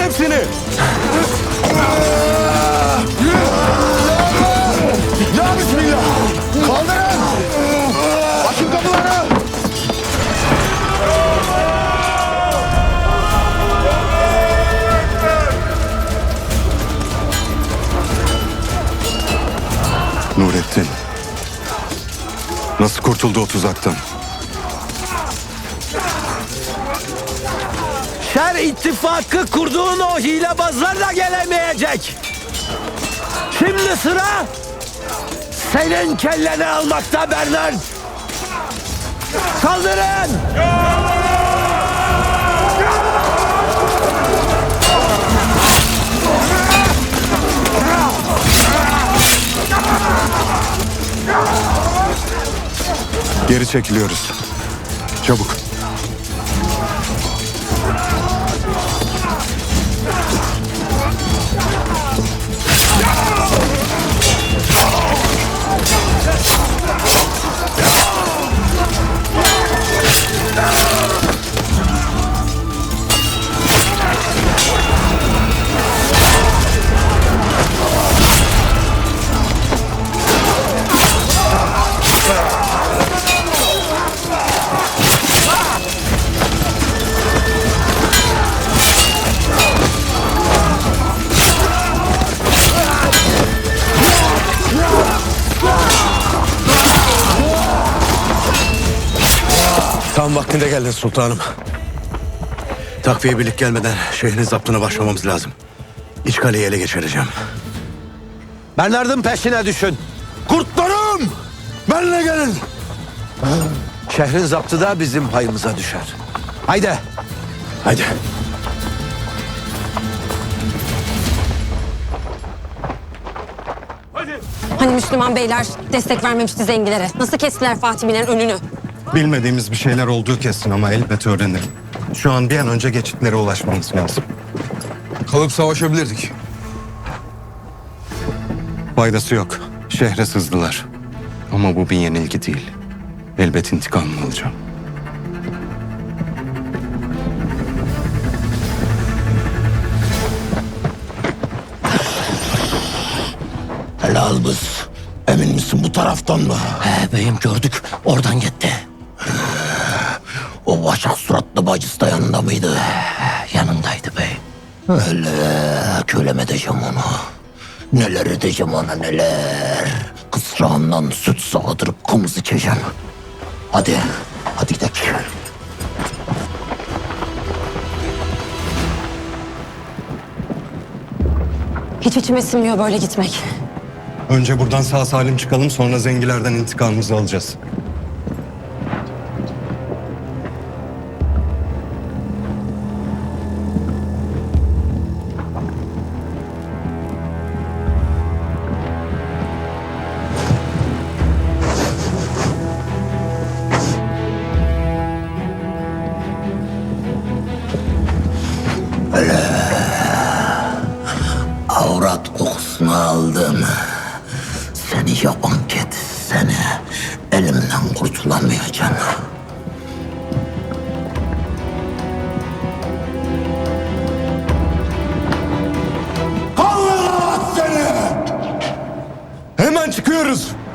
Gebertin hepsini! Ya Bismillah! Kaldırın! Açın kapıları! Nurettin. Nasıl kurtuldu o tuzaktan? Şer ittifakı kurduğun o hilebazlar da gelemeyecek. Şimdi sıra senin kelleni almakta Bernard. Kaldırın! Geri çekiliyoruz. Çabuk. Vaktinde geldin sultanım. Takviye birlik gelmeden şehrin zaptına başlamamız lazım. İç kaleyi ele geçireceğim. Bernard'ın peşine düşün. Kurtlarım! Benle gelin. Şehrin zaptı da bizim payımıza düşer. Haydi. Haydi. Hani Müslüman beyler destek vermemişti zengilere. Nasıl kestiler Fatimilerin önünü? Bilmediğimiz bir şeyler olduğu kesin ama elbet öğrenirim. Şu an bir an önce geçitlere ulaşmamız lazım. Kalıp savaşabilirdik. Faydası yok. Şehre sızdılar. Ama bu bir yenilgi değil. Elbet intikamımı alacağım. Helal bız. Emin misin bu taraftan mı? He beyim gördük. Oradan gitti. Suratlı bacısı da yanında mıydı? yanındaydı bey. Öyle kölem edeceğim onu. Neler edeceğim ona neler. Kısrağından süt sağdırıp kımız içeceğim. Hadi, hadi gidelim. Hiç içime sinmiyor böyle gitmek. Önce buradan sağ salim çıkalım sonra zengilerden intikamımızı alacağız.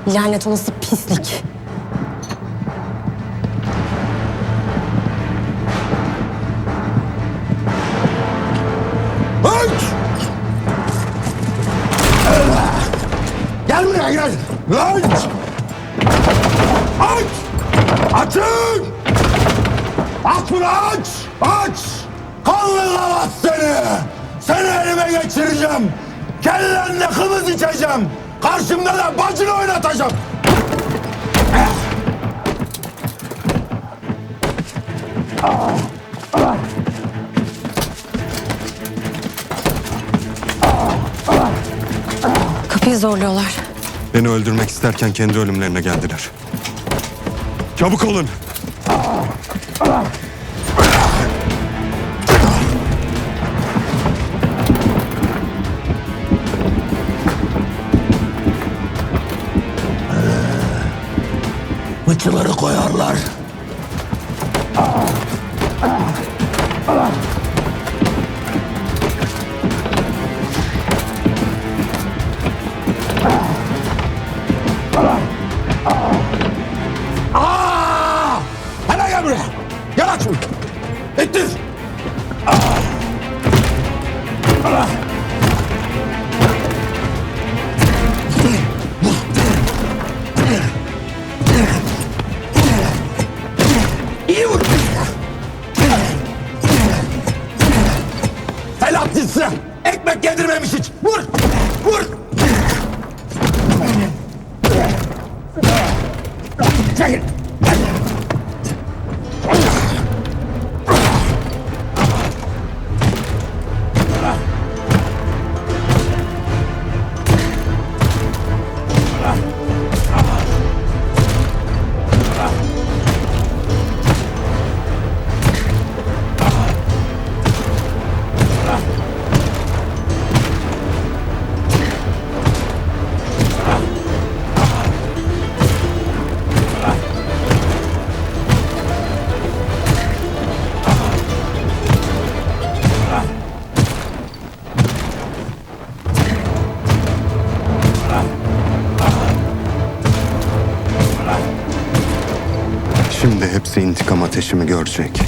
Lanet olası pislik. Aç! Gel buraya gel. Aç! Aç! Açın! Aç bunu aç! Aç! Kanlı kavat seni! Seni elime geçireceğim! Kellenle kımız içeceğim! Karşımda da bacını oynatacağım! Kapıyı zorluyorlar. Beni öldürmek isterken kendi ölümlerine geldiler. Çabuk olun. Bıçıları koyarlar. Ateşimi görecek.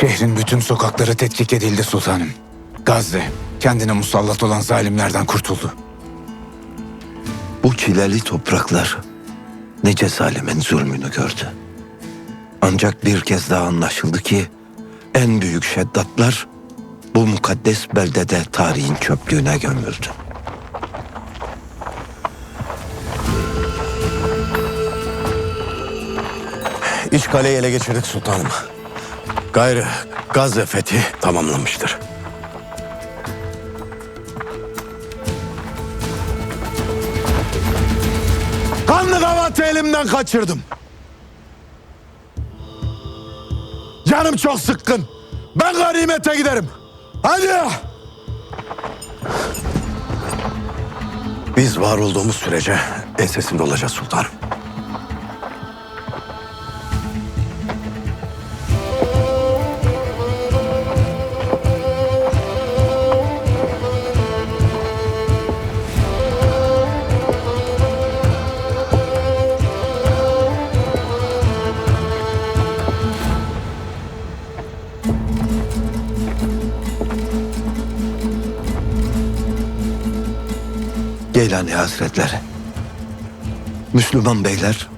Şehrin bütün sokakları tetkik edildi sultanım. Gazze kendine musallat olan zalimlerden kurtuldu. Bu çileli topraklar nice zalimin zulmünü gördü. Ancak bir kez daha anlaşıldı ki en büyük şeddatlar bu mukaddes beldede tarihin çöplüğüne gömüldü. İç kaleyi ele geçirdik sultanım. Gayrı Gazze fethi tamamlanmıştır. Kanlı kavatı elimden kaçırdım. Canım çok sıkkın. Ben ganimete giderim. Hadi. Biz var olduğumuz sürece ensesinde olacağız sultanım. Geylani Hazretleri. Müslüman beyler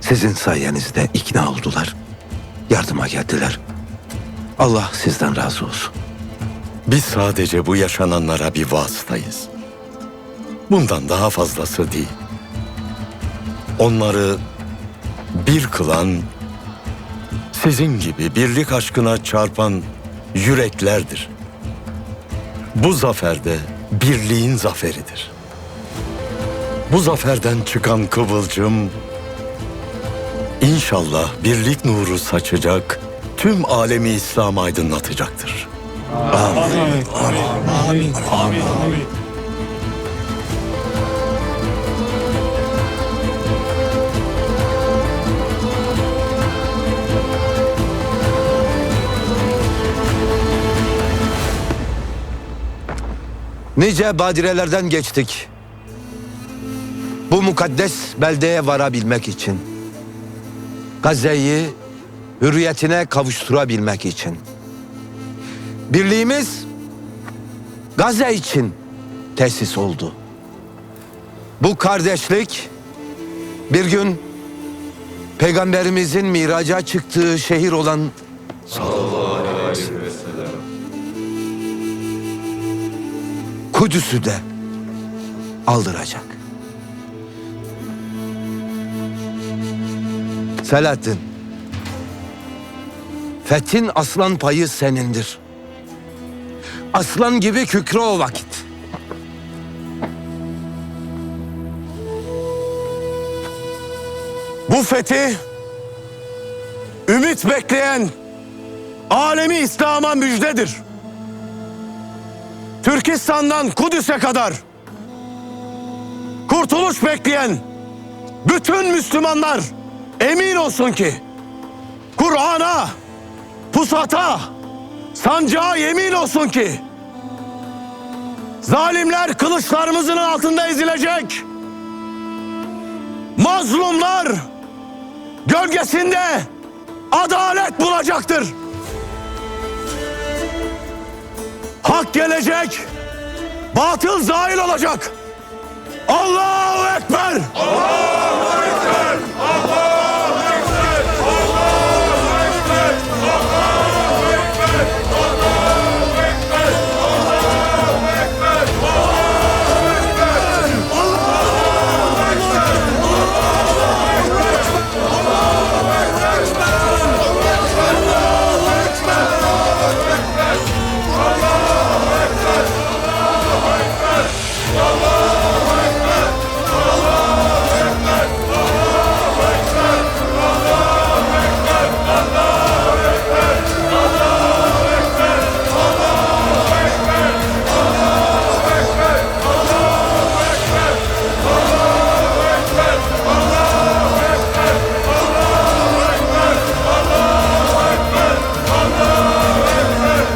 sizin sayenizde ikna oldular. Yardıma geldiler. Allah sizden razı olsun. Biz sadece bu yaşananlara bir vasıtayız. Bundan daha fazlası değil. Onları bir kılan, sizin gibi birlik aşkına çarpan yüreklerdir. Bu zaferde birliğin zaferidir. Bu zaferden çıkan kıvılcım inşallah birlik nuru saçacak, tüm alemi İslam aydınlatacaktır. Nice badirelerden geçtik. Bu mukaddes beldeye varabilmek için. Gazze'yi hürriyetine kavuşturabilmek için. Birliğimiz Gazze için tesis oldu. Bu kardeşlik bir gün Peygamberimizin miraca çıktığı şehir olan Kudüs'ü de aldıracak. Selahattin, Fethin aslan payı senindir. Aslan gibi kükre o vakit. Bu fethi ümit bekleyen alemi İslam'a müjdedir. Türkistan'dan Kudüs'e kadar kurtuluş bekleyen bütün Müslümanlar emin olsun ki Kur'an'a, pusata, sancağa yemin olsun ki zalimler kılıçlarımızın altında ezilecek. Mazlumlar gölgesinde adalet bulacaktır. Hak gelecek, batıl zahil olacak. Allahu Ekber! Allahu